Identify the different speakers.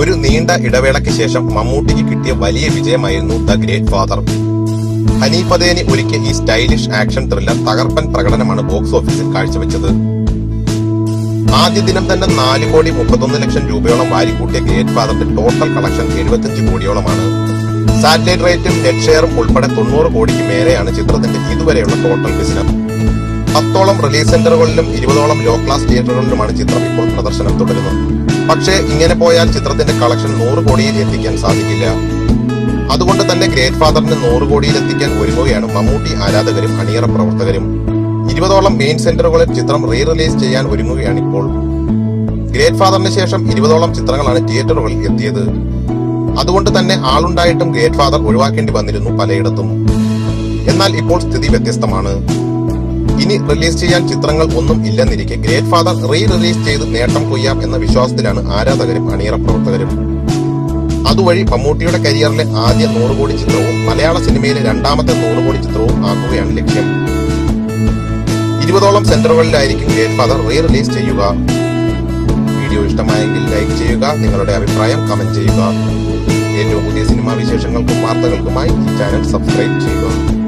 Speaker 1: ഒരു നീണ്ട ഇടവേളയ്ക്ക് ശേഷം മമ്മൂട്ടിക്ക് കിട്ടിയ വലിയ വിജയമായിരുന്നു ദ ഗ്രേറ്റ് ഫാദർ. ഹനീഫദേനി ഒരുക്കിയ ഈ സ്റ്റൈലിഷ് ആക്ഷൻ ത്രില്ലർ തകർപ്പൻ പ്രകടനമാണ് ബോക്സ് ഓഫീസിൽ കാഴ്ചവെച്ചത്. ആദ്യ ദിനം തന്നെ നാല് കോടി മുപ്പത്തൊന്ന് ലക്ഷം രൂപയോളം വാരിക്കൂട്ടിയ ഗ്രേറ്റ് ഫാദറിന്റെ ടോട്ടൽ കളക്ഷൻ എഴുപത്തിയഞ്ച് കോടിയോളമാണ്. സാറ്റലൈറ്റ് റേറ്റും നെറ്റ് ഷെയറും ഉൾപ്പെടെ തൊണ്ണൂറ് കോടിക്ക് മേലെയാണ് ചിത്രത്തിന്റെ ഇതുവരെയുള്ള ടോട്ടൽ ബിസിനസ് പത്തോളം റിലീസ് സെന്ററുകളിലും ഇരുപതോളം ലോ ക്ലാസ് തിയേറ്ററുകളിലുമാണ് ചിത്രം ഇപ്പോൾ പ്രദർശനം തുടരുന്നത്. പക്ഷേ ഇങ്ങനെ പോയാൽ ചിത്രത്തിന്റെ കളക്ഷൻ നൂറ് കോടിയിൽ എത്തിക്കാൻ സാധിക്കില്ല. അതുകൊണ്ട് തന്നെ ഗ്രേറ്റ് ഫാദറിന് നൂറ് കോടിയിൽ എത്തിക്കാൻ ഒരുങ്ങുകയാണ് മമ്മൂട്ടി ആരാധകരും അണിയറ പ്രവർത്തകരും. ഇരുപതോളം മെയിൻ സെന്ററുകളിൽ ചിത്രം റീ റിലീസ് ചെയ്യാൻ ഒരുങ്ങുകയാണ് ഇപ്പോൾ. ഗ്രേറ്റ് ഫാദറിന് ശേഷം ഇരുപതോളം ചിത്രങ്ങളാണ് തിയേറ്ററുകളിൽ എത്തിയത്. അതുകൊണ്ട് തന്നെ ആളുണ്ടായിട്ടും ഗ്രേറ്റ് ഫാദർ ഒഴിവാക്കേണ്ടി വന്നിരുന്നു പലയിടത്തും. എന്നാൽ ഇപ്പോൾ സ്ഥിതി വ്യത്യസ്തമാണ്. ഇനി റിലീസ് ചെയ്യാൻ ചിത്രങ്ങൾ ഒന്നും ഇല്ലെന്നിരിക്കെ. ഗ്രേറ്റ് ഫാദർ റീ റിലീസ് ചെയ്ത് നേട്ടം കൊയ്യാം എന്ന വിശ്വാസത്തിലാണ് ആരാധകരും അണിയറ പ്രവർത്തകരും. അതുവഴി മമ്മൂട്ടിയുടെ കരിയറിലെ ആദ്യ നൂറ് കോടി ചിത്രവും മലയാള സിനിമയിലെ രണ്ടാമത്തെ നൂറ് കോടി ചിത്രവും ആക്കുകയാണ് ലക്ഷ്യം. ഇരുപതോളം സെന്ററുകളിലായിരിക്കും ഗ്രേറ്റ് ഫാദർ റീ റിലീസ് ചെയ്യുക. വീഡിയോ ഇഷ്ടമായെങ്കിൽ ലൈക്ക് ചെയ്യുക നിങ്ങളുടെ അഭിപ്രായം കമന്റ് ചെയ്യുക. ഏറ്റവും പുതിയ സിനിമാ വിശേഷങ്ങൾക്കും വാർത്തകൾക്കുമായി ഈ ചാനൽ സബ്സ്ക്രൈബ് ചെയ്യുക.